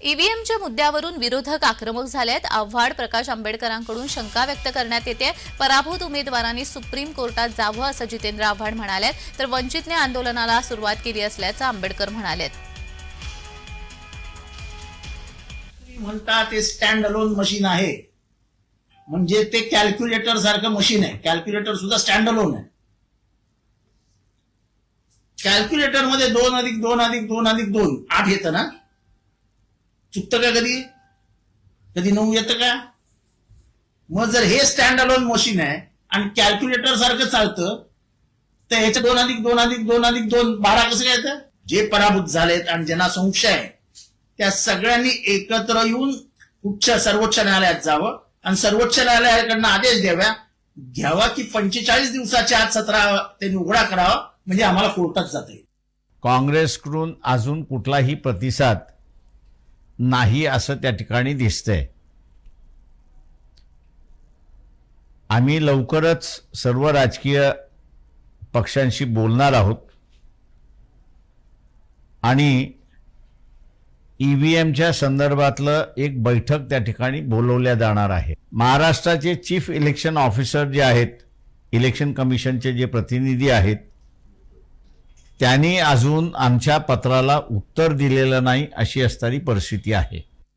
ईव्हीएमच्या मुद्द्यावरून विरोधक आक्रमक झालेत. आव्हाड प्रकाश आंबेडकरांकडून शंका व्यक्त करण्यात येते. पराभूत उमेदवारांनी सुप्रीम कोर्टात जावं असं जितेंद्र आव्हाड म्हणाले तर वंचितने आंदोलनाला सुरुवात केली असल्याचं आंबेडकर म्हणालेत. म्हणतात ते स्टँड अलोन मशीन आहे. म्हणजे ते कॅल्क्युलेटर सारखं मशीन आहे. कॅल्क्युलेटर सुद्धा स्टँड अलोन आहे. कॅल्क्युलेटरमध्ये दोन अधिक दोन अधिक दोन अधिक दोन आठ येतं ना? चुकतं का कधी? कधी नऊ येतं का? मग जर हे स्टँड अलोन मशीन आहे आणि कॅल्क्युलेटर सारखं चालतं तर ह्याच्या दोन अधिक दोन अधिक दोन अधिक दोन बारा कसं काय येतं? जे पराभूत झालेत आणि ज्यांना संशय आहे त्या सगळ्यांनी एकत्र येऊन उच्च सर्वोच्च न्यायालयात जावं आणि सर्वोच्च न्यायालयाकडनं आदेश द्याव्या. घ्यावा की पंचेचाळीस दिवसाच्या आत सतरा त्यांनी उघडा करावा म्हणजे आम्हाला कोर्टात जाता येईल. काँग्रेसकडून अजून कुठलाही प्रतिसाद नाही असं त्या ठिकाणी दिसतंय. आम्ही लवकरच सर्व राजकीय पक्षांशी बोलणार आहोत. आणि ई व्ही एमच्या संदर्भातलं एक बैठक त्या ठिकाणी बोलवल्या जाणार आहे. महाराष्ट्राचे चीफ इलेक्शन ऑफिसर जे आहेत इलेक्शन कमिशनचे जे प्रतिनिधी आहेत त्यांनी अजून आमच्या पत्राला उत्तर दिलेलं नाही अशी असणारी परिस्थिती आहे.